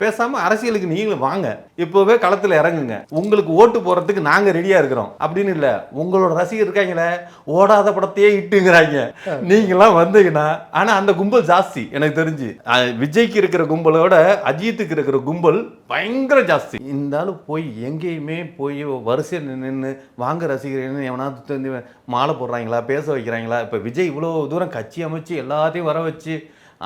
பேசாம அரசியலுக்கு நீங்களும் வாங்க. இப்போவே களத்துல இறங்குங்க. உங்களுக்கு ஓட்டு போறதுக்கு நாங்க ரெடியா இருக்கிறோம். அப்படின்னு இல்ல. உங்களோட ரசிகர் இருக்காங்களே ஓடாத படத்தையே இட்டுங்கிறாங்க. நீங்களாம் வந்தீங்கன்னா ஆனா அந்த கும்பல் ஜாஸ்தி எனக்கு தெரிஞ்சு. விஜய்க்கு இருக்கிற கும்பலோட அஜித்துக்கு இருக்கிற கும்பல் பயங்கர ஜாஸ்தி. இந்த ஆளு போய் எங்கேயுமே போய் வரிசையில் நின்று வாங்க ரசிகர்கள் எவனாவது வந்து மாலை போடுறாங்களா பேச வைக்கிறாங்களா இப்போ விஜய் இவ்வளோ தூரம் கட்சி அமைச்சு எல்லாத்தையும் வர வச்சு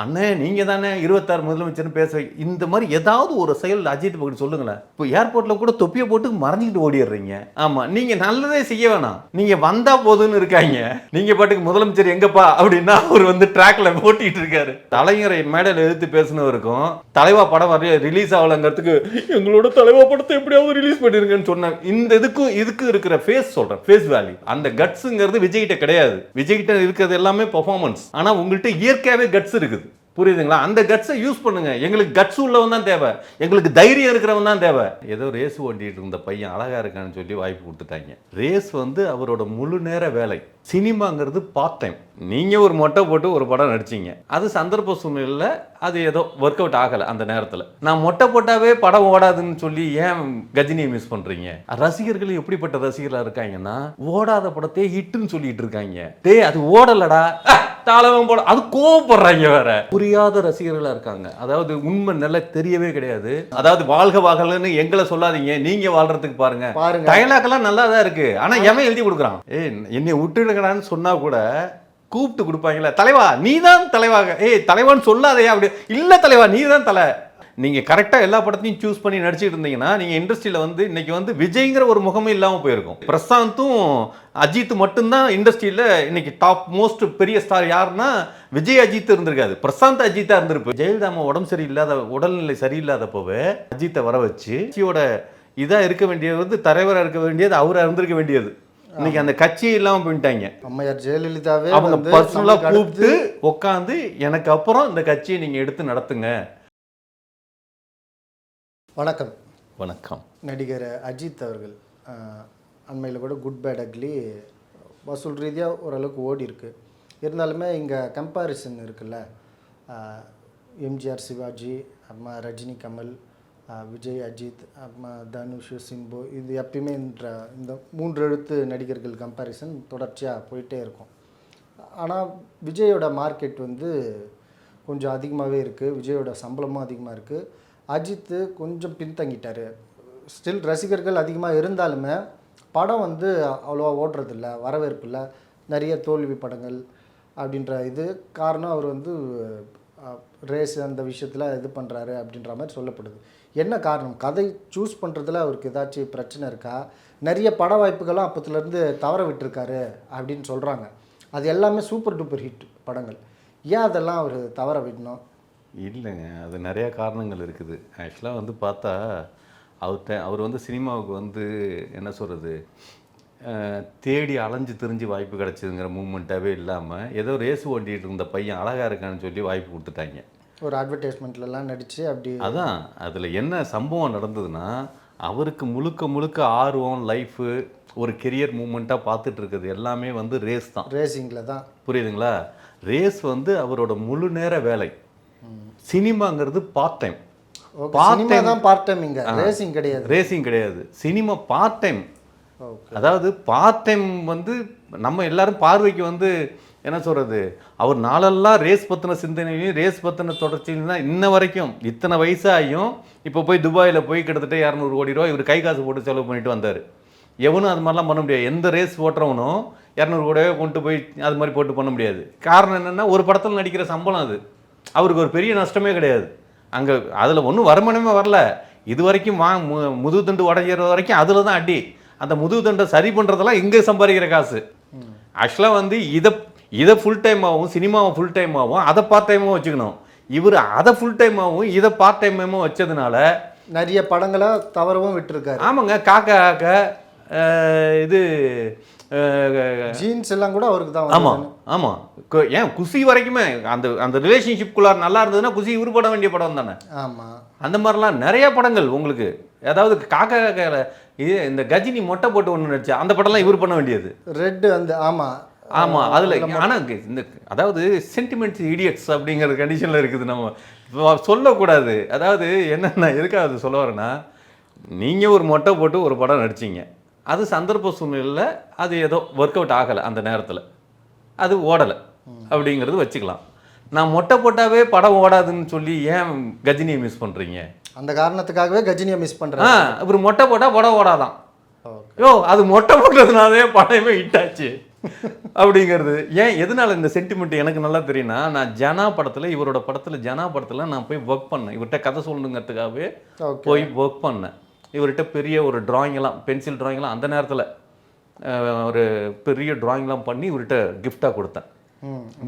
அண்ணே நீங்கள் தானே இருபத்தாறு முதலமைச்சர்னு பேச இந்த மாதிரி ஏதாவது ஒரு செயல் அஜித் பக்கத்து சொல்லுங்களேன். இப்போ ஏர்போர்ட்டில் கூட தொப்பியை போட்டு மறைஞ்சிக்கிட்டு ஓடிடுறீங்க. ஆமாம் நீங்கள் நல்லதே செய்ய வேணாம். நீங்கள் வந்தால் போதும்னு இருக்காங்க. நீங்கள் பாட்டுக்கு முதலமைச்சர் எங்கப்பா அப்படின்னா அவர் வந்து ட்ராக்ல ஓட்டிகிட்டு இருக்காரு. தலைஞரை மேடையில் எதிர்த்து பேசினவருக்கும் தலைவா படம் வர ரிலீஸ் ஆகலங்கிறதுக்கு எங்களோட தலைவா படத்தை எப்படியாவது ரிலீஸ் பண்ணிருங்கன்னு சொன்னாங்க. இந்த இதுக்கும் இதுக்கு இருக்கிற ஃபேஸ் சொல்கிறேன் ஃபேஸ் வேல்யூ அந்த கட்ஸுங்கிறது விஜய்கிட்ட கிடையாது. விஜய்கிட்ட இருக்கிறது எல்லாமே பர்ஃபார்மன்ஸ் ஆனால் உங்கள்கிட்ட இயற்கையாகவே கட்ஸ் இருக்குது. புரியுதுங்களா? அந்த கட்ஸை யூஸ் பண்ணுங்க. எங்களுக்கு கட்ஸ் உள்ளவன் தான் தேவை. எங்களுக்கு தைரியம் இருக்கிறவன் தான் தேவை. ஏதோ ரேஸ் ஓட்டிகிட்டு இருந்த பையன் அழகா இருக்கான்னு சொல்லி வாய்ப்பு கொடுத்துட்டாங்க. ரேஸ் வந்து அவரோட முழு நேர வேலை. சினிமாங்கிறது பார்ட் டைம் ஒரு மொட்டை போட்டு ஒரு படம் நடிச்சீங்க. அது சந்தர்ப்ப சூழ்நிலையில் அது ஏதோ ஒர்க் அவுட் ஆகலை அந்த நேரத்தில். நான் மொட்டை போட்டாவே படம் ஓடாதுன்னு சொல்லி ஏன் கஜினியை மிஸ் பண்ணுறீங்க ரசிகர்கள் எப்படிப்பட்ட ரசிகர்களாக இருக்காங்கன்னா ஓடாத படத்தையே ஹிட்டுன்னு சொல்லிட்டு இருக்காங்க. டே அது ஓடலடா. தாளவன் போட அது கோவப்படுறாங்க வேற. புரியாத ரசிகர்களா இருக்காங்க. அதாவது உண்மை நல்லா தெரியவே கிடையாது. அதாவது வாழ்க வாகலன்னு எங்களை சொல்லாதீங்க. நீங்க வாழ்றதுக்கு பாருங்க. பாருங்க. டயலாக் எல்லாம் நல்லா தான் இருக்கு. ஆனா எவன் எழுதி கொடுக்குறான்? ஏய் என்னை விட்டுடுங்கடான்னு சொன்னா கூட கூப்பிட்டு கொடுப்பாங்கல்ல தலைவா நீ தான் தலைவாக. ஏய் தலைவான்னு சொல்லாதே அப்படி. இல்ல தலைவா நீ தான் தலை. நீங்க கரெக்டா எல்லா படத்தையும் சூஸ் பண்ணி நடிச்சிட்டு இருந்தீங்கன்னா நீங்க இண்டஸ்ட்ரியில வந்து இன்னைக்கு வந்து விஜய்ங்கிற ஒரு முகமே இல்லாம போயிருக்கும். பிரசாந்தும் அஜித் மட்டும்தான் இண்டஸ்ட்ரியில இன்னைக்கு டாப் மோஸ்ட் பெரிய ஸ்டார் யாருன்னா விஜய் அஜித் இருந்திருக்காது. பிரசாந்த் அஜித்தா இருந்திருப்பு. ஜெயலலிதா அம்மா உடம்பு சரியில்லாத உடல்நிலை சரியில்லாதப்பவே அஜித்தை வர வச்சு கட்சியோட இதா இருக்க வேண்டியது வந்து தலைவரா இருக்க வேண்டியது அவரா இருந்திருக்க வேண்டியது. இன்னைக்கு அந்த கட்சியே இல்லாம போயிட்டாங்க. அம்மையார் ஜெயலலிதாவே அவங்க பர்சனலா கூப்பிட்டு உட்காந்து எனக்கு அப்புறம் இந்த கட்சியை நீங்க எடுத்து நடத்துங்க. வணக்கம். வணக்கம். நடிகர் அஜித் அவர்கள் அண்மையில் கூட குட் பேட் அக்லி வசூல் ரீதியாக ஓரளவுக்கு ஓடி இருக்கு. இருந்தாலுமே இங்கே கம்பேரிசன் இருக்குல்ல எம்ஜிஆர் சிவாஜி அப்புறமா ரஜினி கமல் விஜய் அஜித் அப்புறமா தனுஷ் சிம்பு இது எப்பயுமே இந்த மூன்று எழுத்து நடிகர்கள் கம்பேரிசன் தொடர்ச்சியாக போயிட்டே இருக்கும். ஆனால் விஜயோட மார்க்கெட் வந்து கொஞ்சம் அதிகமாகவே இருக்குது விஜயோட சம்பளமும் அதிகமாக இருக்குது அஜித்து கொஞ்சம் பின்தங்கிட்டார். ஸ்டில் ரசிகர்கள் அதிகமாக இருந்தாலுமே படம் வந்து அவ்வளோவா ஓடுறதில்ல வரவேற்பு இல்லை நிறைய தோல்வி படங்கள் அப்படின்ற இது காரணம் அவர் வந்து ரேஸ் அந்த விஷயத்தில் இது பண்ணுறாரு அப்படின்ற மாதிரி சொல்லப்படுது. என்ன காரணம்? கதை சூஸ் பண்ணுறதுல அவருக்கு ஏதாச்சும் பிரச்சனை இருக்கா? நிறைய பட வாய்ப்புகளும் அப்போத்துலேருந்து தவற விட்டுருக்காரு அப்படின்னு சொல்கிறாங்க அது எல்லாமே சூப்பர் டூப்பர் ஹிட் படங்கள். ஏன் அதெல்லாம் அவர் தவற விடணும்? இல்லைங்க அது நிறைய காரணங்கள் இருக்குது. ஆக்சுவலாக வந்து பார்த்தா அவர்கிட்ட அவர் வந்து சினிமாவுக்கு வந்து என்ன சொல்கிறது தேடி அலைஞ்சு திரிஞ்சு வாய்ப்பு கிடச்சிதுங்கிற மூமெண்ட்டாகவே இல்லாமல் ஏதோ ரேஸ் ஓட்டிகிட்டு இருந்த பையன் அழகாக இருக்கான்னு சொல்லி வாய்ப்பு கொடுத்துட்டாங்க. ஒரு அட்வர்டைஸ்மெண்ட்லலாம் நடித்து அப்படி அதான் அதில் என்ன சம்பவம் நடந்ததுன்னா அவருக்கு முழுக்க முழுக்க ஆர்வம் லைஃபு ஒரு கெரியர் மூமெண்ட்டாக பார்த்துட்டு இருக்கிறது எல்லாமே வந்து ரேஸ் தான். ரேசிங்கில் தான். புரியுதுங்களா? ரேஸ் வந்து அவரோட முழு நேர வேலை. சினிமாங்கிறது பார்ட் டைம் பார்ட் டைம் இங்கே. ரேசிங் கிடையாது. ரேசிங் கிடையாது. சினிமா பார்ட் டைம் அதாவது பார்ட் டைம் வந்து நம்ம எல்லாரும் பார்வைக்கு வந்து என்ன சொல்றது? அவர் நாளெல்லாம் ரேஸ் பத்தின சிந்தனையும் ரேஸ் பத்தின தொடர்ச்சியும் தான் இன்ன வரைக்கும். இத்தனை வயசாகியும் இப்போ போய் துபாயில் போய் கிட்டத்தட்ட இரநூறு கோடி ரூபா இவர் கை காசு போட்டு செலவு பண்ணிட்டு வந்தார். எவனும் அது மாதிரிலாம் பண்ண முடியாது. எந்த ரேஸ் ஓட்டுறவனும் இரநூறு கோடியே கொண்டு போய் அது மாதிரி போட்டு பண்ண முடியாது. காரணம் என்னென்னா ஒரு படத்தில் நடிக்கிற சம்பளம் அது. அவருக்கு ஒரு பெரிய நஷ்டமே கிடையாது. அங்கே அதில் ஒன்றும் வருமானமே வரல. இது வரைக்கும் வா மு முதுகு தண்டு உடையிற வரைக்கும் அதில் தான் அடி. அந்த முதுகு தண்டை சரி பண்ணுறதெல்லாம் இங்கே சம்பாதிக்கிற காசு. ஆக்சுவலாக வந்து இதை இதை ஃபுல் டைமாகவும் சினிமாவை ஃபுல் டைமாகவும் அதை பார்ட் டைமாகவும் வச்சுக்கணும். இவர் அதை ஃபுல் டைமாகவும் இதை பார்ட் டைமாகவும் வச்சதுனால நிறைய படங்களை தவறவும் விட்டுருக்காரு. ஆமாங்க காக்க காக்க இது ஜீன்ஸ் எல்லாம் கூட அவருக்கு தான் ஆமாம். ஆமாம் ஏன் குசி வரைக்குமே அந்த அந்த ரிலேஷன்ஷிப்குள்ளார் நல்லா இருந்ததுன்னா குசி உருப்பட வேண்டிய படம் தானே? ஆமா. அந்த மாதிரிலாம் நிறைய படங்கள் உங்களுக்கு. அதாவது காக்கா காக்கா இது இந்த கஜினி மொட்டை போட்டு ஒன்று நடிச்சா அந்த படம்லாம் இவர் பண்ண வேண்டியது. ரெட் அந்த ஆமா. ஆமா அதுல ஆனா இந்த அதாவது சென்டிமெண்ட்ஸ் இடியட்ஸ் அப்படிங்கிற கண்டிஷன்ல இருக்குது நம்ம. சொல்லக்கூடாது. அதாவது என்னென்ன எதுக்காக அது சொல்ல வரேன்னா நீங்கள் ஒரு மொட்டை போட்டு ஒரு படம் நடிச்சீங்க. அது சந்தர்ப்ப சூழ்நிலையில் அது ஏதோ ஒர்க் அவுட் ஆகலை அந்த நேரத்தில். அது ஓடலை அப்படிங்கிறது வச்சுக்கலாம். நான் மொட்டை போட்டாவே படம் ஓடாதுன்னு சொல்லி ஏன் கஜினியை மிஸ் பண்ணுறீங்க அந்த காரணத்துக்காகவே கஜினியை மிஸ் பண்ணுறேன் அப்புறம் மொட்டை போட்டால் படம் ஓடாதான். யோ அது மொட்டை போட்டதுனாலே படமே ஹிட் ஆச்சு. அப்படிங்கிறது. ஏன் எதனால இந்த சென்டிமெண்ட் எனக்கு நல்லா தெரியும்னா நான் ஜனா படத்தில் இவரோட படத்தில் ஜனா படத்தில் நான் போய் ஒர்க் பண்ணேன். இவர்கிட்ட கதை சொல்லணுங்கிறதுக்காகவே போய் ஒர்க் பண்ணேன். இவர்கிட்ட பெரிய ஒரு எல்லாம் பென்சில் எல்லாம் அந்த நேரத்தில் ஒரு பெரிய drawing-எல்லாம் பண்ணி இவர்கிட்ட gift-ஆ கொடுத்தேன்.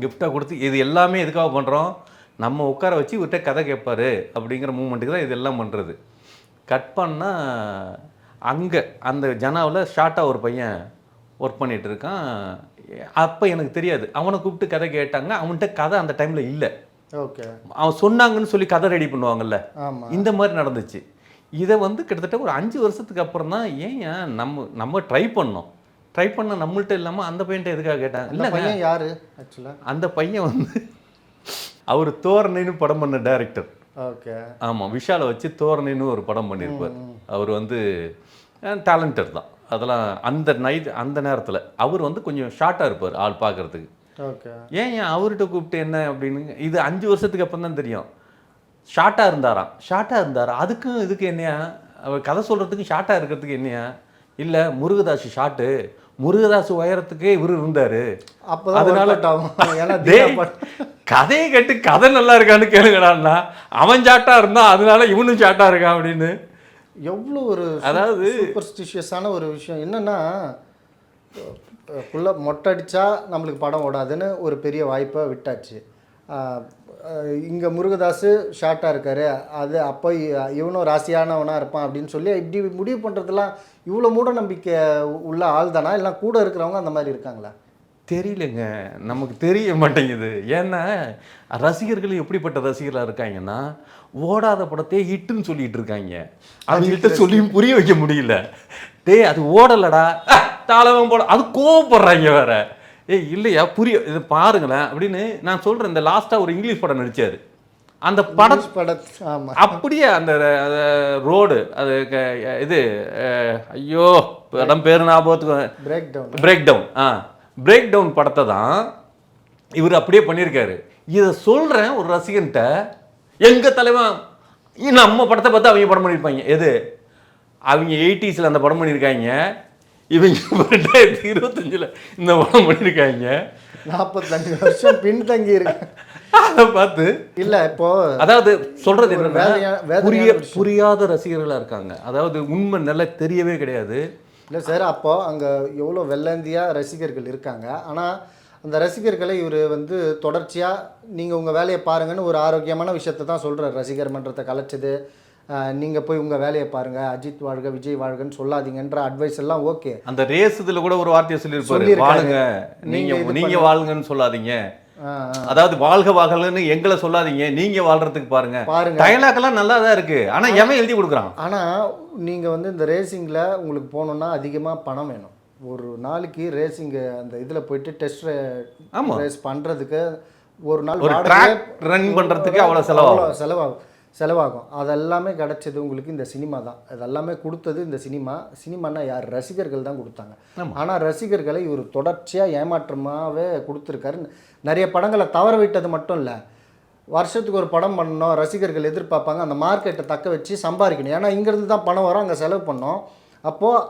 gift-ஆ கொடுத்து இது எல்லாமே எதுக்காக பண்ணுறோம் நம்ம உட்கார வச்சு இவர்கிட்ட கதை கேட்பாரு அப்படிங்கிற மூமெண்ட்டுக்கு தான் இதெல்லாம் பண்ணுறது கட் பண்ணால் அங்கே அந்த ஜனாவில் ஷார்ட்டாக ஒரு பையன் ஒர்க் பண்ணிட்டு இருக்கான். அப்போ எனக்கு தெரியாது. அவனை கூப்பிட்டு கதை கேட்டாங்க. அவன்கிட்ட கதை அந்த டைமில் இல்லை. ஓகே. அவன் சொன்னாங்கன்னு சொல்லி கதை ரெடி பண்ணுவாங்கல்ல. இந்த மாதிரி நடந்துச்சு. இதை வந்து கிட்டத்தட்ட ஒரு அஞ்சு வருஷத்துக்கு அப்புறம் தான் ஏன் நம்ம நம்ம ட்ரை பண்ணோம்? ட்ரை பண்ண நம்மள்ட்ட இல்லாமல் அந்த பையன்ட்ட எதுக்காக கேட்டேன்? இல்லை பையன் யாரு ஆக்சுவலாக அந்த பையன் வந்து அவர் தோரணைன்னு படம் பண்ண டைரக்டர் ஓகே. ஆமாம் விஷாலை வச்சு தோரணைன்னு ஒரு படம் பண்ணியிருப்பார். அவர் வந்து டேலண்டட் தான். அதெல்லாம் அந்த நைட் அந்த நேரத்தில் அவர் வந்து கொஞ்சம் ஷார்ட்டாக இருப்பார் ஆள் பார்க்கறதுக்கு ஓகே. ஏன் ஏன் அவர்கிட்ட கூப்பிட்டு என்ன அப்படின்னு? இது அஞ்சு வருஷத்துக்கு அப்புறம் தான் தெரியும். ஷார்ட்டாக இருந்தாராம். ஷார்ட்டாக இருந்தாரா? அதுக்கும் இதுக்கு என்னையா? அவர் கதை சொல்கிறதுக்கு ஷார்ட்டாக இருக்கிறதுக்கு என்னையா? இல்லை முருகதாஸ் ஷார்ட்டு முருகதாஸ் உயரத்துக்கே இவர் இருந்தார். அப்போதான் அதனால- கதையை கேட்டு கதை நல்லா இருக்கான்னு கேளுங்கடான்னா அவன் ஷார்ட்டாக இருந்தான் அதனால இவனும் ஷார்ட்டாக இருக்கான் அப்படின்னு. எவ்வளோ ஒரு அதாவது- சூப்பர்ஸ்டிஷியஸான ஒரு விஷயம். என்னன்னா ஃபுல்லாக மொட்டை அடிச்சா நம்மளுக்கு படம் ஓடாதுன்னு ஒரு பெரிய வாய்ப்பை விட்டாச்சு. இங்கே முருகதாஸ் ஷார்ட்டாக இருக்காரு. அது அப்போ இவனும் ராசியானவனாக இருப்பான் அப்படின்னு சொல்லி இப்படி முடிவு பண்ணுறதுலாம் இவ்வளோ மூட நம்பிக்கை உள்ள ஆள் தானா? இல்லை கூட இருக்கிறவங்க அந்த மாதிரி இருக்காங்களா? தெரியலங்க. நமக்கு தெரிய மாட்டேங்குது. ஏன்னா ரசிகர்கள் எப்படிப்பட்ட ரசிகர்களாக இருக்காங்கன்னா ஓடாத படத்தையே ஹிட்டுன்னு சொல்லிட்டு இருக்காங்க. அவங்கள்ட்ட சொல்லியும் புரிய வைக்க முடியல. டேய் அது ஓடலடா. தாளவன் போட அது கோவப்படுறாங்க வேற. ஏய் இல்லையா? புரிய இது பாருங்களேன் அப்படின்னு நான் சொல்கிறேன் இந்த லாஸ்ட்டாக ஒரு இங்கிலீஷ் படம் நடிச்சாரு. அந்த படம் பட ஆமாம் அப்படியே அந்த ரோடு அது இது ஐயோ படம் பேர் ஞாபகத்துக்கு பிரேக் டவுன் பிரேக் டவுன் ஆ. பிரேக் டவுன் படத்தை தான் இவர் அப்படியே பண்ணியிருக்காரு. இதை சொல்கிறேன் ஒரு ரசிகன்ட்ட எங்க தலைவன் நம்ம படத்தை பார்த்து அவங்க படம் பண்ணியிருப்பாங்க. எது? அவங்க எயிட்டிஸில் அந்த படம் பண்ணியிருக்காங்க. இவங்க ரெண்டாயிரத்தி இருபத்தஞ்சில் இந்த படம் பண்ணியிருக்காங்க நாற்பத்தஞ்சு வருஷம் பின்தங்கி இருக்கு. அதை பார்த்து இல்லை இப்போ அதாவது சொல்றது வேதனையான புரிய. புரியாத ரசிகர்களா இருக்காங்க. அதாவது உண்மை நல்லா தெரியவே கிடையாது. இல்லை சார் அப்போ அங்கே எவ்வளோ வெள்ளந்தியாக ரசிகர்கள் இருக்காங்க. ஆனால் அந்த ரசிகர்களை இவர் வந்து தொடர்ச்சியாக நீங்கள் உங்கள் வேலையை பாருங்கன்னு ஒரு ஆரோக்கியமான விஷயத்தை தான் சொல்கிறார் ரசிகர் மன்றத்தை கலைச்சது நீங்கள் போய் உங்கள் வேலையை பாருங்கள் அஜித் வாழ்க விஜய் வாழ்கன்னு சொல்லாதீங்கன்ற அட்வைஸ் எல்லாம் ஓகே அந்த ரேஸ் இதுல கூட ஒரு வார்த்தையை சொல்லியிருப்பாரு. வாழுங்க நீங்க நீங்க இது நீங்க வாழுங்கன்னு சொல்லாதீங்க. அதாவது வாழ்க வாழலன்னு எங்களை சொல்லாதீங்க. நீங்க வாழ்றதுக்கு பாருங்க. பாருங்க. டயலாக் எல்லாம் நல்லா தான் இருக்கு. ஆனா எவன் எழுதி கொடுக்குறான்? ஆனால் நீங்கள் வந்து இந்த ரேசிங்கில் உங்களுக்கு போகணுன்னா அதிகமாக பணம் வேணும். ஒரு நாளைக்கு ரேசிங்கு அந்த இதில் போயிட்டு டெஸ்ட். ரேஸ் பண்ணுறதுக்கு ஒரு நாள் ரன் பண்றதுக்கு அவ்வளவு செலவாகும். செலவாகும். செலவாகும். அதெல்லாமே கிடைச்சது உங்களுக்கு இந்த சினிமா தான். இதெல்லாமே கொடுத்தது இந்த சினிமா. சினிமானா யார்? ரசிகர்கள் தான் கொடுத்தாங்க. ஆனால் ரசிகர்களை இவர் தொடர்ச்சியாக ஏமாற்றமாகவே கொடுத்துருக்காரு. நிறைய படங்களை தவற விட்டது மட்டும் இல்லை. வருஷத்துக்கு ஒரு படம் பண்ணணும் ரசிகர்கள் எதிர்பார்ப்பாங்க. அந்த மார்க்கெட்டை தக்க வச்சு சம்பாதிக்கணும். ஏன்னா இங்கேருந்து தான் பணம் வரும் அங்கே செலவு பண்ணோம். அப்போது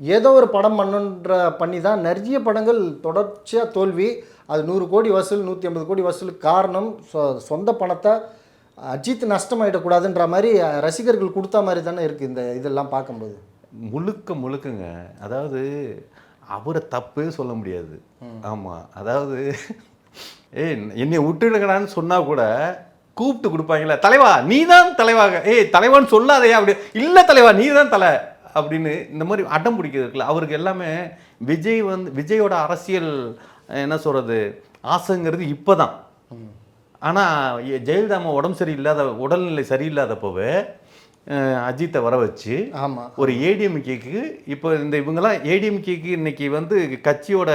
ஏதோ ஒரு படம் பண்ணுன்ற பண்ணி தான் நிறைய படங்கள் தொடர்ச்சியாக தோல்வி. அது நூறு கோடி வசூல் நூற்றி ஐம்பது கோடி வசூலுக்கு காரணம் சொ- சொந்த பணத்தை அஜித் நஷ்டமாயிடக்கூடாதுன்ற மாதிரி ரசிகர்கள் கொடுத்த மாதிரி தானே இருக்குது இந்த இதெல்லாம் பார்க்கும்போது. முழுக்க முழுக்கங்க. அதாவது அவரை தப்பே சொல்ல முடியாது. ஆமா. அதாவது ஏய் என்னை விட்டுடுங்கடான்னு சொன்னா கூட கூப்பிட்டு கொடுப்பாங்களே தலைவா நீ தான் தலைவாக. ஏய் தலைவான்னு சொல்லாதயா? அப்படி இல்லை தலைவா நீ தான் தலை. அப்படின்னு இந்த மாதிரி அடம் பிடிக்கிறது இருக்குல்ல அவருக்கு எல்லாமே விஜய் வந்து விஜயோட அரசியல் என்ன சொல்றது ஆசைங்கிறது இப்போதான். ஆனால் ஜெயலலிதா அம்மா உடம்பு சரியில்லாத உடல்நிலை சரியில்லாதப்போவே அஜித்தை வர வச்சு ஆமாம் ஒரு ஏடிஎம்கேக்கு இப்போ இந்த இவங்கெல்லாம் ஏடிஎம்கேக்கு இன்னைக்கு வந்து கட்சியோட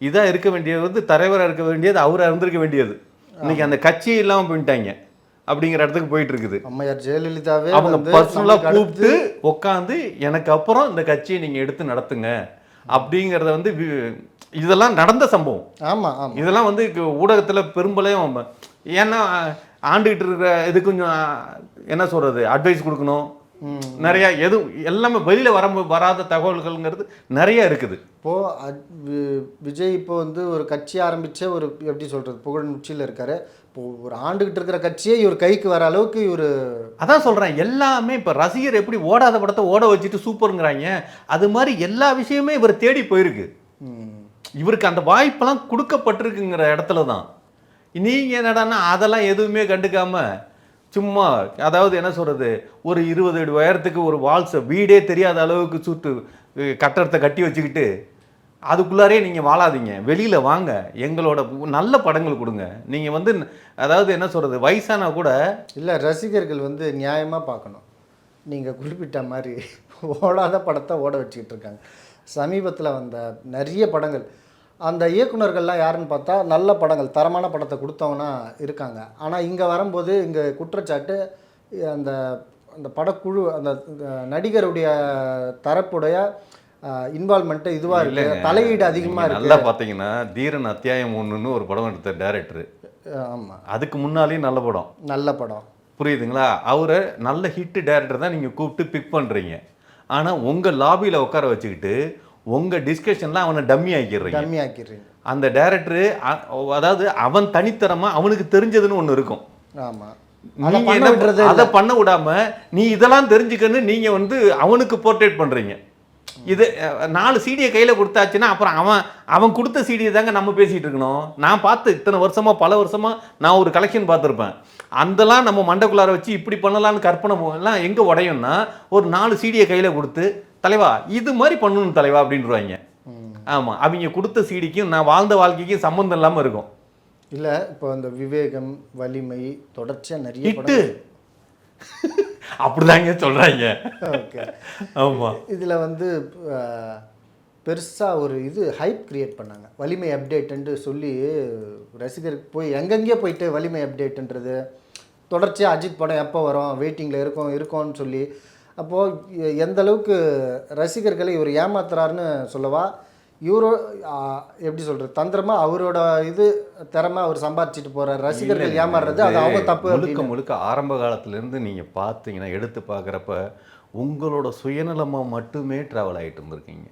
இதாக இருக்க வேண்டியது வந்து தலைவராக இருக்க வேண்டியது அவராக இருந்திருக்க வேண்டியது. இன்னைக்கு அந்த கட்சியே இல்லாமல் போயிட்டாங்க அப்படிங்கிற இடத்துக்கு போயிட்டு இருக்குது அம்மையார் ஜெயலலிதாவே அவங்க வந்து பர்சனலா நமக்கு அடுத்து- கூப்பிட்டு உட்காந்து எனக்கு அப்புறம் இந்த கட்சியை நீங்க எடுத்து நடத்துங்க. அப்படிங்கறத வந்து இதெல்லாம் நடந்த சம்பவம். ஆமா ஆமா. இதெல்லாம் வந்து ஊடகத்துல பெரும்பாலும் ஏன்னா ஆண்டுகிட்டு இருக்கிற இது கொஞ்சம் என்ன சொல்றது அட்வைஸ் கொடுக்கணும். நிறைய எது எல்லாமே வெளியில வர வராத தகவல்கள்ங்கிறது நிறைய இருக்குது. இப்போ அத்- வி- விஜய் இப்போ வந்து ஒரு கட்சி ஆரம்பிச்ச ஒரு எப்படி சொல்றது புகழ் உச்சியில் இருக்காரு. இப்போ ஒரு ஆண்டுகிட்டு இருக்கிற கட்சியே இவர் கைக்கு வர அளவுக்கு இவர் அதான் சொல்றேன் எல்லாமே இப்ப ரசிகர் எப்படி ஓடாத படத்தை ஓட வச்சுட்டு சூப்பருங்கிறாங்க. அது மாதிரி எல்லா விஷயமே இவர் தேடி போயிருக்கு. இவருக்கு அந்த வாய்ப்பெல்லாம் கொடுக்கப்பட்டிருக்குங்கிற இடத்துல தான் நீங்கள் என்னடான்னா அதெல்லாம் எதுவுமே கண்டுக்காமல் சும்மா அதாவது என்ன சொல்கிறது ஒரு இருபது அடி உயரத்துக்கு ஒரு வால்ஸை வீடே தெரியாத அளவுக்கு சுட்டு கட்டடத்தை கட்டி வச்சுக்கிட்டு அதுக்குள்ளாரே நீங்கள் வாழாதீங்க. வெளியில் வாங்க. எங்களோட நல்ல படங்கள் கொடுங்க. நீங்கள் வந்து அதாவது என்ன சொல்கிறது வயசானா கூட இல்லை ரசிகர்கள் வந்து நியாயமாக பார்க்கணும். நீங்கள் குறிப்பிட்ட மாதிரி ஓடாத படத்தை ஓட வச்சுக்கிட்டு இருக்காங்க. சமீபத்தில் வந்த நிறைய படங்கள். அந்த இயக்குனர்கள்லாம் யாருன்னு பார்த்தா நல்ல படங்கள் தரமான படத்தை கொடுத்தவங்கன்னா இருக்காங்க. ஆனால் இங்கே வரும்போது இங்கே குற்றச்சாட்டு அந்த அந்த படக்குழு அந்த நடிகருடைய தரப்புடைய இன்வால்மெண்ட்டு இதுவாக இல்லைங்க. தலையீடு அதிகமாக நீங்க இருக்கு. நல்லா பார்த்தீங்கன்னா தீரன் அத்தியாயம் ஒன்றுன்னு ஒரு படம் எடுத்த டேரக்டர் ஆமாம் அதுக்கு முன்னாலேயும் நல்ல படம். நல்ல படம். புரியுதுங்களா? அவரை நல்ல ஹிட் டேரக்டர் தான் நீங்கள் கூப்பிட்டு பிக் பண்ணுறீங்க ஆனால் உங்கள் லாபியில் உட்கார வச்சுக்கிட்டு உங்கள் டிஸ்கஷனில் அவனை டம்மி ஆக்கிடுறீங்க. கம்மியாக்கிடுறீங்க அந்த டேரக்டரு அதாவது அவன் தனித்தரமா அவனுக்கு தெரிஞ்சதுன்னு ஒன்று இருக்கும். ஆமாம் அதை பண்ண என்ன விடுறது அதை பண்ண விடாம நீ இதெல்லாம் தெரிஞ்சுக்கன்னு நீங்க வந்து அவனுக்கு போர்ட்ரேட் பண்றீங்க. இது நாலு சீடியை கையில கொடுத்தாச்சுன்னா அப்புறம் அவன் அவன் கொடுத்த சீடியை தாங்க நம்ம பேசிட்டு இருக்கணும். நான் பார்த்து இத்தனை வருஷமா பல வருஷமா நான் ஒரு கலெக்ஷன் பார்த்துருப்பேன். அந்தலாம் நம்ம மண்டைக்குள்ளார வச்சு இப்படி பண்ணலாம்னு கற்பனை எல்லாம் எங்க உடையும்னா ஒரு நாலு சீடியை கையில கொடுத்து தலைவா இது மாதிரி பண்ணணும் தலைவா அப்படின்றாங்க ஆமா அவங்க கொடுத்த சீடிக்கும் நான் வாழ்ந்த வாழ்க்கைக்கும் சம்மந்தம் இல்லாம இருக்கும். இல்லை இப்போ இந்த விவேகம் வலிமை தொடர்ச்சியாக நிறைய ஹிட்டு அப்படிதாங்க சொல்றாங்க. ஓகே. ஆமா. இதில் வந்து பெருசாக ஒரு இது ஹைப் கிரியேட் பண்ணாங்க. வலிமை அப்டேட்டுன்ட்டு சொல்லி ரசிகருக்கு போய் எங்கெங்கேயோ போயிட்டு வலிமை அப்டேட்டுன்றது தொடர்ச்சியாக அஜித் படம் எப்போ வரும் வெயிட்டிங்கில் இருக்கும் இருக்கும்னு சொல்லி அப்போது எந்த அளவுக்கு ரசிகர்களை இவர் ஏமாத்துறாருன்னு சொல்லவா? இவரோ எப்படி சொல்கிறது தந்திரமாக அவரோட இது திறமை அவர் சம்பாதிச்சிட்டு போகிறார் ரசிகர்கள் ஏமாறுறது அது அவங்க தப்பு முழுக்க முழுக்க ஆரம்ப காலத்துல இருந்து நீங்க பார்த்தீங்கன்னா எடுத்து பார்க்குறப்ப உங்களோட சுயநலமா மட்டுமே டிராவல் ஆகிட்டு இருந்திருக்கீங்க.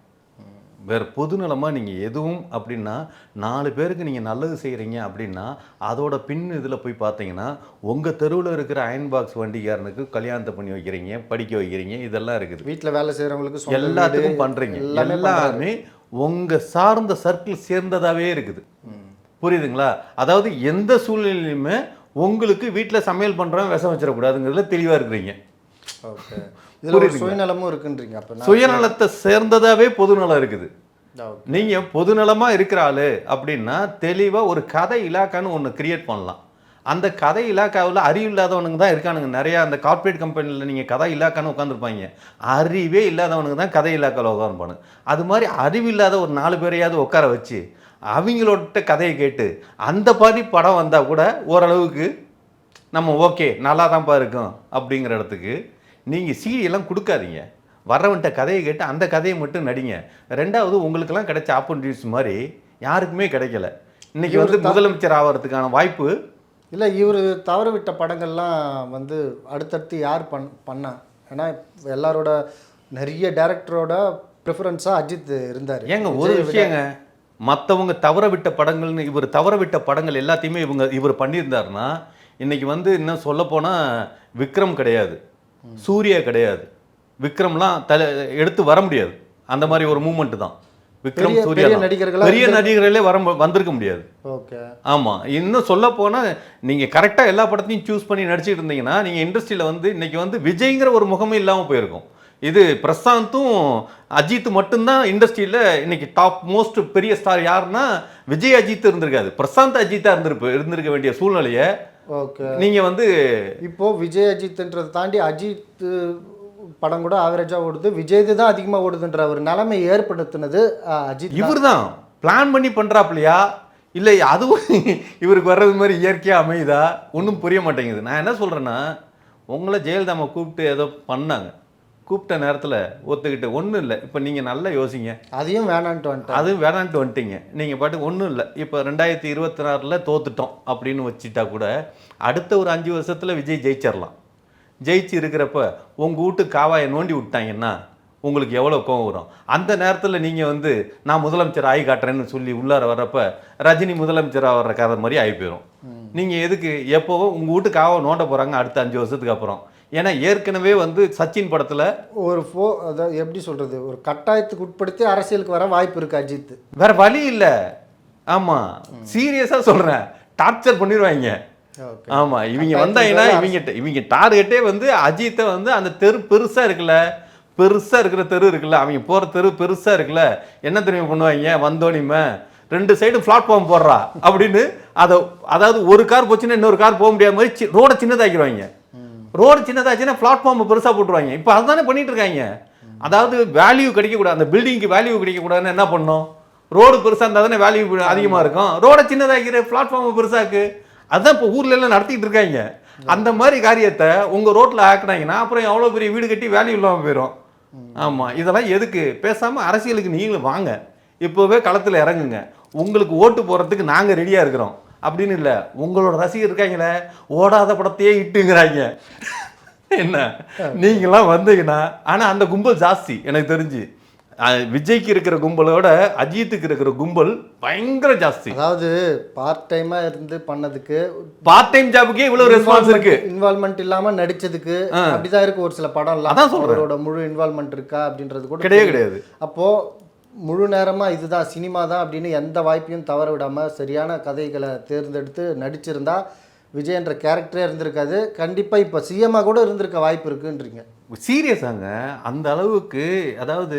வேற பொதுநலமா நீங்க எதுவும் அப்படின்னா நாலு பேருக்கு நீங்க நல்லது செய்றீங்க அப்படின்னா அதோட பின் இதுல போய் பார்த்தீங்கன்னா உங்க தெருவில் இருக்கிற அயன் பாக்ஸ் வண்டிக்காரனுக்கு கல்யாணத்தை பண்ணி வைக்கிறீங்க படிக்க வைக்கிறீங்க இதெல்லாம் இருக்குது. வீட்டில் வேலை செய்கிறவங்களுக்கு எல்லாத்துக்கும் பண்றீங்க. எல்லாமே எல்லாமே உங்க சார்ந்த சர்க்கிள் சேர்ந்ததாவே இருக்குது. புரியுதுங்களா? அதாவது எந்த சூழ்நிலையிலுமே உங்களுக்கு வீட்ல சமையல் பண்றவன் விஷம் வச்சிடக்கூடாதுங்கிறதுல தெளிவா இருக்கிறீங்க. ஓகே. இதில் சுயநலமும் இருக்குன்றீங்க. அப்போ சுயநலத்தை சேர்ந்ததாவே பொதுநலம் இருக்குது. ஓகே. நீங்க பொதுநலமா இருக்கிற ஆளு அப்படின்னா தெளிவா ஒரு கதை இலாக்கான்னு ஒன்று கிரியேட் பண்ணலாம். அந்த கதை இலாக்காவில் அறிவு இல்லாதவனுங்க தான் இருக்கானுங்க. நிறையா அந்த கார்ப்பரேட் கம்பெனியில் நீங்கள் கதை இலாக்கான்னு உட்காந்துருப்பாங்க அறிவே இல்லாதவனுங்க தான் கதை இலாக்காவில் உட்காந்துருப்பானு அது மாதிரி அறிவு இல்லாத ஒரு நாலு பேரையாவது உட்கார வச்சு அவங்களோட கதையை கேட்டு அந்த மாதிரி படம் வந்தால் கூட ஓரளவுக்கு நம்ம ஓகே நல்லா தான்ப்பா இருக்கும் அப்படிங்கிற இடத்துக்கு நீங்கள் சீரியெல்லாம் கொடுக்காதீங்க. வர்றவன்ட்ட கதையை கேட்டு அந்த கதையை மட்டும் நடிங்க. ரெண்டாவது உங்களுக்கெல்லாம் கிடைச்ச ஆப்பர்ச்சுனிட்டிஸ் மாதிரி யாருக்குமே கிடைக்கல. இன்னைக்கு வந்து முதலமைச்சர் ஆகிறதுக்கான வாய்ப்பு இல்லை இவர் தவற விட்ட படங்கள்லாம் வந்து அடுத்தடுத்து யார் பண் பண்ணா? ஏன்னா எல்லாரோட நிறைய டேரக்டரோட ப்ரிஃபரன்ஸாக அஜித் இருந்தார். ஏங்க ஒரு விஷயங்க மற்றவங்க தவற விட்ட படங்கள்னு இவர் தவற விட்ட படங்கள் எல்லாத்தையுமே இவங்க இவர் பண்ணியிருந்தாருன்னா இன்னைக்கு வந்து இன்னும் சொல்ல விக்ரம் கிடையாது. சூர்யா கிடையாது. விக்ரம்லாம் தல எடுத்து வர முடியாது. அந்த மாதிரி ஒரு மூமெண்ட் தான். விக்ரம் சூர்யா பெரிய. நடிகர்களா பெரிய நடிகர்களே வர வந்திருக்க முடியாது. ஓகே. ஆமா. இன்னும் சொல்ல போனா நீங்க கரெக்டா எல்லா படத்தையும் சூஸ் பண்ணி நடிச்சிட்டு இருந்தீங்கன்னா நீங்க இண்டஸ்ட்ரியில வந்து இன்னைக்கு வந்து விஜய்ங்கிற ஒரு முகமே இல்லாம போயிருக்கும். இது பிரசாந்தும் அஜித் மட்டும்தான் இண்டஸ்ட்ரியில இன்னைக்கு டாப் மோஸ்ட் பெரிய ஸ்டார் யாருன்னா விஜய் அஜித் இருந்திருக்காது. பிரசாந்த் அஜித்தா இருந்திருப்பு இருந்திருக்க வேண்டிய சூழ்நிலைய ஓகே. நீங்க வந்து இப்போ விஜய் அஜித்ன்றதை தாண்டி அஜித் படம் கூட ஆவரேஜாக ஓடுது. விஜய்து தான் அதிகமாக ஓடுதுன்ற ஒரு நிலைமை ஏற்படுத்தினது அஜித் தான். இவர்தான் பிளான் பண்ணி பண்றாப்லையா? இல்லை அதுவும் இவருக்கு வர்றது மாதிரி இயற்கையாக அமையுதா? ஒன்றும் புரிய மாட்டேங்குது. நான் என்ன சொல்கிறேன்னா உங்களை ஜெயலலிதாம்மா கூப்பிட்டு ஏதோ பண்ணாங்க. கூப்பிட்ட நேரத்தில் ஒத்துக்கிட்டு ஒன்றும் இல்லை. இப்போ நீங்கள் நல்லா யோசிங்க. அதையும் வேணான்ட்டு வந்துட்டேன் அது வேணான்ட்டு வந்துட்டீங்க. நீங்கள் பாட்டுக்கு ஒன்றும் இல்லை. இப்போ ரெண்டாயிரத்தி இருபத்தி நாலில் தோத்துட்டோம் அப்படின்னு வச்சுட்டா கூட அடுத்த ஒரு அஞ்சு வருஷத்தில் விஜய் ஜெயிச்சிடலாம் ஜெயிச்சு இருக்கிறப்ப உங்கள் வீட்டு காவாயை நோண்டி விட்டாங்கன்னா உங்களுக்கு எவ்வளோ கோவம் வரும்? அந்த நேரத்தில் நீங்கள் வந்து நான் முதலமைச்சர் ஆகி காட்டுறேன்னு சொல்லி உள்ளார வர்றப்ப ரஜினி முதலமைச்சராக வர்ற கதை மாதிரி ஆகி போயிடும் நீங்கள் எதுக்கு எப்போவோ உங்கள் வீட்டு காவை நோண்ட போகிறாங்க அடுத்த அஞ்சு வருஷத்துக்கு அப்புறம். ஏன்னா ஏற்கனவே வந்து சச்சின் படத்தில் ஒரு ஃபோ அதாவது எப்படி சொல்கிறது ஒரு கட்டாயத்துக்கு உட்படுத்தி அரசியலுக்கு வர வாய்ப்பு இருக்குது அஜித். வேற வழி இல்லை. ஆமாம் சீரியஸாக சொல்கிறேன் டார்ச்சர் பண்ணிடுவாங்க ஓகே. ஆமா. இவங்க வந்தாங்கன்னா இவங்க இவங்க டார்கெட்டே வந்து அஜித்தை வந்து அந்த தெரு பெருசா இருக்குல்ல பெருசா இருக்கிற தெரு இருக்குல்ல அவங்க போற தெரு பெருசா இருக்குல்ல என்ன தெரியுமா பண்ணுவாங்க? வந்தோனிமே ரெண்டு சைடும் பிளாட்ஃபார்ம் போடுறா. அப்படின்னு அதை அதாவது ஒரு கார் போச்சுன்னா இன்னொரு கார் போக முடியாத மாதிரி ரோடை சின்னதாக்கிடுவாங்க. ரோடு சின்னதாச்சுன்னா பிளாட்ஃபார்ம் பெருசாக போட்டுருவாங்க. இப்போ அதுதானே பண்ணிட்டு இருக்காங்க அதாவது வேல்யூ கிடைக்கக்கூடாது. அந்த பில்டிங்க்கு வேல்யூ கிடைக்கக்கூடாதுன்னு என்ன பண்ணோம் ரோடு பெருசாக இருந்தால் தானே வேல்யூ அதிகமாக இருக்கும். ரோடை சின்னதாக்கிற பிளாட்ஃபார்ம் பெருசாக்கு அதான் இப்போ ஊர்ல எல்லாம் நடத்திட்டு இருக்காங்க. அந்த மாதிரி காரியத்தை உங்கள் ரோட்டில் ஆக்குனாங்கன்னா அப்புறம் எவ்வளோ பெரிய வீடு கட்டி வேல்யூ இல்லாமல் போயிடும் ஆமாம் இதெல்லாம் எதுக்கு? பேசாமல் அரசியலுக்கு நீங்களும் வாங்க. இப்போவே களத்தில் இறங்குங்க. உங்களுக்கு ஓட்டு போகிறதுக்கு நாங்கள் ரெடியாக இருக்கிறோம். அப்படின்னு இல்ல. உங்களோட ரசிகர் இருக்காங்களே ஓடாத படத்தையே இட்டுங்கிறாங்க. என்ன? நீங்களாம் வந்தீங்கன்னா ஆனா அந்த கும்பல் ஜாஸ்தி எனக்கு தெரிஞ்சு. விஜய்க்கு இருக்கிற கும்பலோட அஜித்துக்கு இருக்கிற கும்பல் பயங்கர ஜாஸ்தி. அதாவது பார்ட் டைமாக இருந்து பண்ணதுக்கு பார்ட் டைம் ஜாபுக்கே இவ்வளவு ரெஸ்பான்ஸ் இருக்கு. இன்வால்மெண்ட் இல்லாம நடிச்சதுக்கு அப்படிதான் இருக்கு ஒரு சில படம் அதான் சொல்றேன். முழு இன்வால்மெண்ட் இருக்கா அப்படின்றது கூட கிடையவே கிடையாது. அப்போ முழு நேரமாக இதுதான் சினிமா தான் அப்படின்னு எந்த வாய்ப்பையும் தவற விடாமல் சரியான கதைகளை தேர்ந்தெடுத்து நடிச்சிருந்தா விஜயன்ற கேரக்டரே இருந்திருக்காது. கண்டிப்பாக இப்போ சிஎம்மா கூட இருந்திருக்க வாய்ப்பு இருக்குன்றீங்க. சீரியஸாங்க அந்த அளவுக்கு அதாவது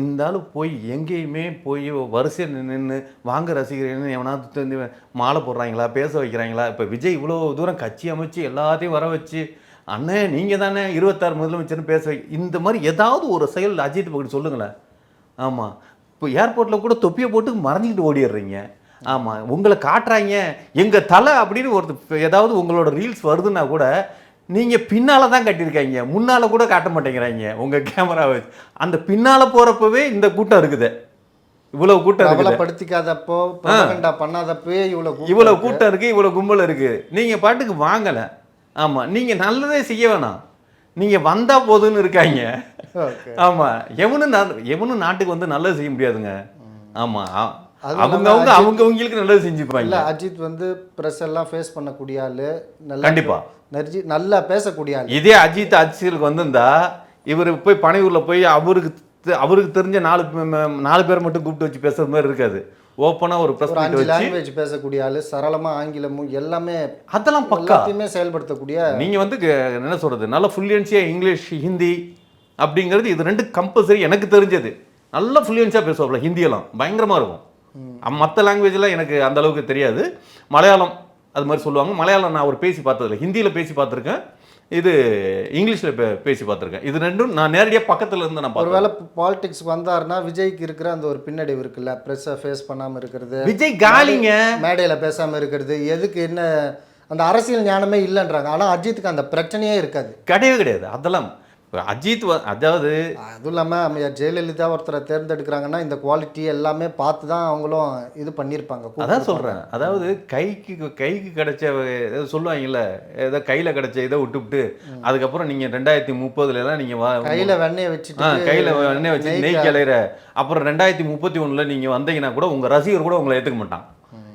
இந்த போய் எங்கேயுமே போய் வரிசையில் நின்று வாங்க ரசிகர்கள்னு எவனாவது மாலை போடுறாங்களா பேச வைக்கிறாங்களா இப்போ விஜய் இவ்வளோ தூரம் கட்சி அமைச்சு எல்லாத்தையும் வர வச்சு அண்ணே நீங்கள் தானே இருபத்தாறு முதலமைச்சர்னு பேச வை இந்த மாதிரி ஏதாவது ஒரு செயல் அஜித் பக்கத்து சொல்லுங்களேன். ஆமாம் இப்போ ஏர்போர்ட்டில் கூட தொப்பியை போட்டு மறைஞ்சிக்கிட்டு ஓடிடுறீங்க. ஆமாம் உங்களை காட்டுறாங்க. எங்கள் தலை அப்படின்னு ஒருத்தர் ஏதாவது உங்களோட ரீல்ஸ் வருதுன்னா கூட நீங்கள் பின்னால் தான் கட்டியிருக்காங்க. முன்னால் கூட காட்ட மாட்டேங்கிறாங்க. உங்கள் கேமரா வச்சு. அந்த பின்னால் போகிறப்பவே இந்த கூட்டம் இருக்குது. இவ்வளவு கூட்டம் இருக்குது. பிரபலப்படுத்திக்காதப்போ பண்ணாதப்பவே இவ்வளவு இவ்வளவு இருக்கு. கூட்டம் இருக்கு இவ்வளவு கும்பல் இருக்கு. நீங்க பாட்டுக்கு வாங்கல. ஆமா. நீங்க நல்லதே செய்ய வேணாம். நீங்க வந்தா போதுன்னு இருக்காங்க. Okay. ஆமா. எவனும் எவனும் நாட்டுக்கு வந்து நல்லது செய்ய முடியாதுங்க. ஆமா. அ- அதுவும் அவங்க அவங்க அவங்க அவங்களுக்கு நல்லது செஞ்சுப்பாங்க. இல்ல அஜித் வந்து பிரஸ் எல்லாம் ஃபேஸ் பண்ணக்கூடிய ஆளு நல்லா கண்டிப்பா. நர்ஜி நல்லா பேசக்கூடிய ஆளு. இதே அஜித் அரசியலுக்கு வந்திருந்தா இவர் போய் பனையூர்ல போய் அவருக்கு அவருக்கு தெரிஞ்ச நாலு நாலு பேர் மட்டும் கூப்பிட்டு வச்சு பேசுற மாதிரி இருக்காது. ஓப்பனா ஒரு பிரஸ் அஞ்சு லாங்குவேஜ் பேசக்கூடிய ஆளு சரளமா ஆங்கிலமும் எல்லாமே அதெல்லாம் பக்கா. எல்லாத்தையுமே செயல்படுத்தக்கூடிய நீங்க வந்து என்ன சொல்றது? நல்ல ஃபுல்லியன்சியா இங்கிலீஷ் ஹிந்தி அப்படிங்கிறது இது ரெண்டு கம்பல்சரி எனக்கு தெரிஞ்சது. நல்ல ஃப்ளூயன்ஸாக பேசுவாப்ல ஹிந்தியெல்லாம் பயங்கரமா இருக்கும். மற்ற லாங்குவேஜ்லாம் எனக்கு அந்த அளவுக்கு தெரியாது. மலையாளம் அது மாதிரி சொல்லுவாங்க. மலையாளம் நான் ஒரு பேசி பார்த்ததில்ல. ஹிந்தியில் பேசி பார்த்துருக்கேன். இது இங்கிலீஷில் பேசி பார்த்துருக்கேன். இது ரெண்டும் நான் நேரடியாக பக்கத்துல இருந்து நான் ஒருவேளை பாலிடிக்ஸ் வந்தாருன்னா விஜய்க்கு இருக்கிற அந்த ஒரு பின்னடைவு இருக்குல்ல ப்ரெஸ்ஸை ஃபேஸ் பண்ணாம இருக்கிறது விஜய் காலிங்க. மேடையில பேசாம இருக்கிறது எதுக்கு என்ன அந்த அரசியல் ஞானமே இல்லைன்றாங்க. ஆனா அஜித்துக்கு அந்த பிரச்சனையே இருக்காது. கிடையவே கிடையாது. அதெல்லாம் அஜித் அதாவது அதுவும் இல்லாமல் அம்மையார் ஜெயலலிதா ஒருத்தரை தேர்ந்தெடுக்கிறாங்கன்னா இந்த குவாலிட்டி எல்லாமே பார்த்து தான் அவங்களும் இது பண்ணியிருப்பாங்க அதான் சொல்றேன். அதாவது கைக்கு கைக்கு கிடைச்ச ஏதோ சொல்லுவாங்கல்ல ஏதோ கையில கிடைச்ச இதை விட்டுவிட்டு அதுக்கப்புறம் நீங்க ரெண்டாயிரத்தி முப்பதுல எல்லாம் நீங்க வா- கையில வெண்ணெயை வச்சுட்டு கையில எண்ணெய் வச்சு நெய் கிளையிற அப்புறம் ரெண்டாயிரத்தி முப்பத்தி ஒண்ணுல நீங்க வந்தீங்கன்னா கூட உங்க ரசிகர் கூட உங்களை ஏத்துக்க மாட்டான்.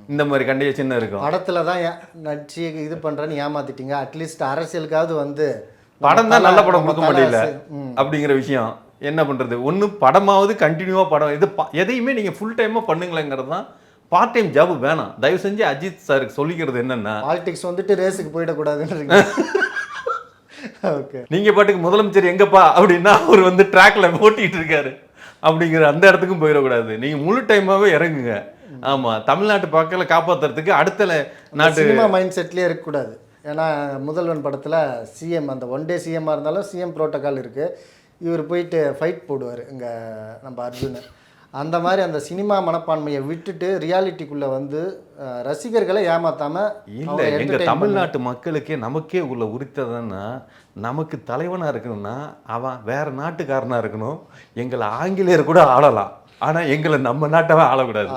இந்த மாதிரி கண்டைய சின்ன இருக்கும். படத்துல தான் நடிச்சு இது பண்றேன்னு ஏமாத்திட்டீங்க. அட்லீஸ்ட் அரசியலுக்காவது வந்து படம் தான் நல்ல படம் கொடுக்க முடியல. அப்படிங்கிற விஷயம். என்ன பண்றது? ஒண்ணு படமாவது கண்டினியூவா படம் இது எதையுமே நீங்க ஃபுல் டைமா பண்ணுங்களேங்கிறது தான் பார்ட் டைம் ஜாப் வேணாம். தயவு செஞ்சு அஜித் சாருக்கு சொல்லிக்கிறது என்னன்னா பாலிடிக்ஸ் வந்துட்டு ரேஸுக்கு போயிடக்கூடாதுன்றீங்க. ஓகே நீங்க பாட்டுக்கு முதலமைச்சர் எங்கப்பா? அப்படின்னா அவர் வந்து ட்ராக்ல ஓட்டிட்டு இருக்காரு. அப்படிங்கிற அந்த இடத்துக்கும் போயிடக்கூடாது. நீங்க முழு டைமாவே இறங்குங்க. ஆமா தமிழ்நாட்டு பக்கத்துல காப்பாத்துறதுக்கு அடுத்த நாட்டு மைண்ட் செட்லேயே இருக்கக்கூடாது. ஏன்னா முதல்வன் படத்தில் சிஎம் அந்த ஒன் டே சிஎம்மாக இருந்தாலும் சிஎம் ப்ரோட்டோகால் இருக்குது இவர் போயிட்டு ஃபைட் போடுவார் இங்கே நம்ம அர்ஜுன். அந்த மாதிரி அந்த சினிமா மனப்பான்மையை விட்டுட்டு ரியாலிட்டிக்குள்ளே வந்து ரசிகர்களை ஏமாத்தாமல் இல்ல எங்க தமிழ்நாட்டு மக்களுக்கே நமக்கே உள்ள உரித்ததுன்னா நமக்கு தலைவனா இருக்கணும்னா அவன் வேற நாட்டுக்காரனா இருக்கணும். எங்களை ஆங்கிலேயர் கூட ஆளலாம் ஆனா எங்களை நம்ம நாட்டவன் ஆளக்கூடாது.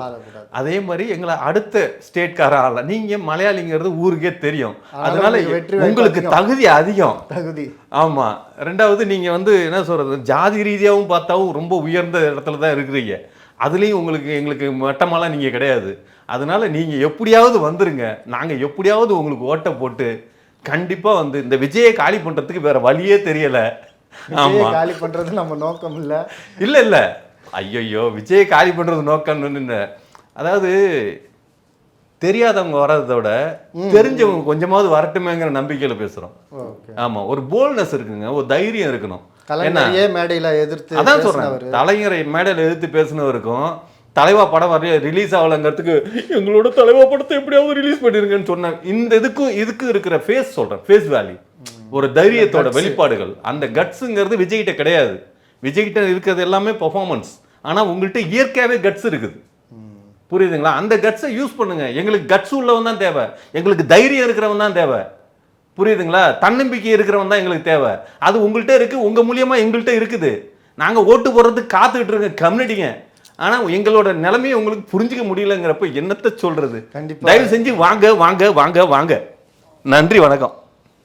அதே மாதிரி எங்களை அடுத்த ஸ்டேட்காரன் ஆளலாம் நீங்க மலையாளிங்கிறது ஊருக்கே தெரியும். அதனால உங்களுக்கு. தகுதி அதிகம். தகுதி. ஆமா. ரெண்டாவது நீங்க வந்து என்ன சொல்றது? ஜாதி ரீதியாகவும் பார்த்தாவும் ரொம்ப உயர்ந்த இடத்துல தான் இருக்கிறீங்க. அதுலேயும் உங்களுக்கு எங்களுக்கு மட்டமாலாம் நீங்க கிடையாது. அதனால நீங்க எப்படியாவது வந்துருங்க. நாங்க எப்படியாவது உங்களுக்கு ஓட்டை போட்டு கண்டிப்பா வந்து இந்த விஜயை காலி பண்றதுக்கு வேற வழியே தெரியல. விஜயை ஆமா. காலி பண்ணுறது நம்ம நோக்கம் இல்லை இல்ல இல்ல. ஐயோ விஜயை காலி பண்றது நோக்கம் அதாவது தெரியாதவங்க வர்றதை விட தெரிஞ்சவங்க கொஞ்சமாவது வரட்டுமேங்கிற நம்பிக்கையில பேசுறோம். ஆமா ஒரு போல்னஸ் இருக்குங்க ஒரு தைரியம் இருக்கணும். மேடையில் எதிர்த்து அதான் சொல்றேன். தலைஞரை மேடையில் எதிர்த்து பேசினவருக்கும் தலைவா படம் வரைய ரிலீஸ் ஆகலங்கிறதுக்கு எங்களோட தலைவா படத்தை எப்படியாவது ரிலீஸ் பண்ணிருங்கன்னு சொன்ன இந்த இதுக்கும் இதுக்கும் இருக்கிற ஃபேஸ் சொல்றேன் ஃபேஸ் வேல்யூ ஒரு தைரியத்தோட வெளிப்பாடுகள். அந்த கட்ஸுங்கிறது விஜய்கிட்ட கிடையாது. விஜய்கிட்ட இருக்கிறது எல்லாமே பெர்ஃபார்மன்ஸ் ஆனா உங்கள்கிட்ட இயற்கையாவே கட்ஸ் இருக்குது. புரியுதுங்களா? அந்த கட்ஸை யூஸ் பண்ணுங்க. எங்களுக்கு கட்ஸ் உள்ளவன் தான் தேவை. எங்களுக்கு தைரியம் இருக்கிறவன் தான் தேவை. புரியுதுங்களா? தன்னம்பிக்கை இருக்கிறவன் தான் எங்களுக்கு தேவை. அது உங்கள்கிட்ட இருக்கு. உங்க மூலியமா எங்கள்கிட்ட இருக்குது. நாங்க ஓட்டு போடுறதுக்கு காத்துக்கிட்டு இருக்க கம்யூனிட்டிங்க. ஆனா எங்களோட நிலைமையை உங்களுக்கு புரிஞ்சுக்க முடியலங்கிறப்ப என்னத்த சொல்றது? கண்டிப்பா. தயவு செஞ்சு வாங்க வாங்க வாங்க வாங்க. நன்றி வணக்கம்.